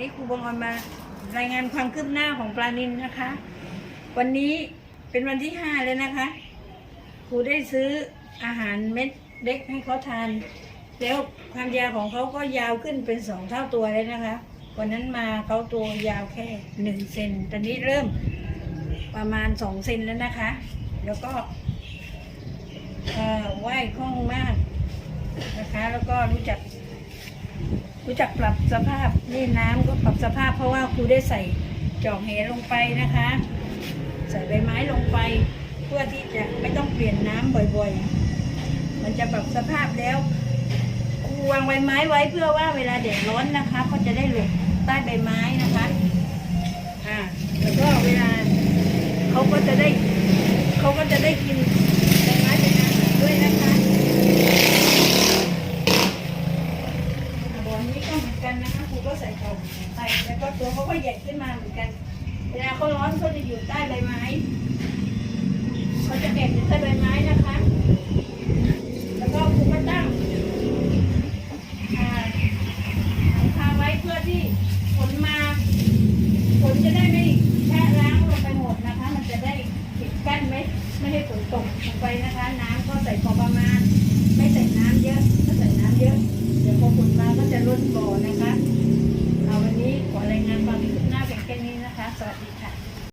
นี้ครูบงออนมารายงานความคืบหน้าของปลานินนะคะ วันนี้เป็นวันที่ห้าเลยนะคะ ครูได้ซื้ออาหารเม็ดเล็กให้เขาทาน แล้วความยาวของเขาก็ยาวขึ้นเป็นสองเท่าตัวเลยนะคะวันนั้นมาเขาตัวยาวแค่หนึ่งเซนตอนนี้เริ่มประมาณสองเซนแล้วนะคะ แล้วก็เอ่อไหว้คล่องมากนะคะ แล้วก็รู้จัก รู้จักปรับสภาพนี่น้ำก็ปรับสภาพเพราะว่าครูได้ใส่จอกเหลงไปนะคะ ใส่ใบไม้ลงไป เพื่อที่จะไม่ต้องเปลี่ยนน้ำบ่อยๆ มันจะปรับสภาพแล้วครูวางใบไม้ไว้เพื่อว่าเวลาแดดร้อนนะคะเขาจะได้หลบใต้ใบไม้นะคะอ่าแล้วก็เวลาเขาก็จะได้เขาก็จะได้กินใบไม้เป็นอาหารด้วยนะคะ บอลนี้ กันนะคะครูก็ใส่เขาใส่แล้วก็ตัวเขาก็ใหญ่ขึ้นมาเหมือนกัน เวลาเขาร้อนเขาจะอยู่ใต้ใบไม้เขาจะแอบอยู่ใต้ใบไม้นะคะ แล้วก็ครูก็ตั้งอ่าหลังคาไว้เพื่อที่ฝนมาฝนจะได้ไม่แช่ล้างลงไปหมดนะคะ มันจะได้ปิดกั้นไม่ไม่ให้ฝนตกลงไปนะคะ น้ำก็ใส่พอประมาณ นี้นะคะ สวัสดีค่ะ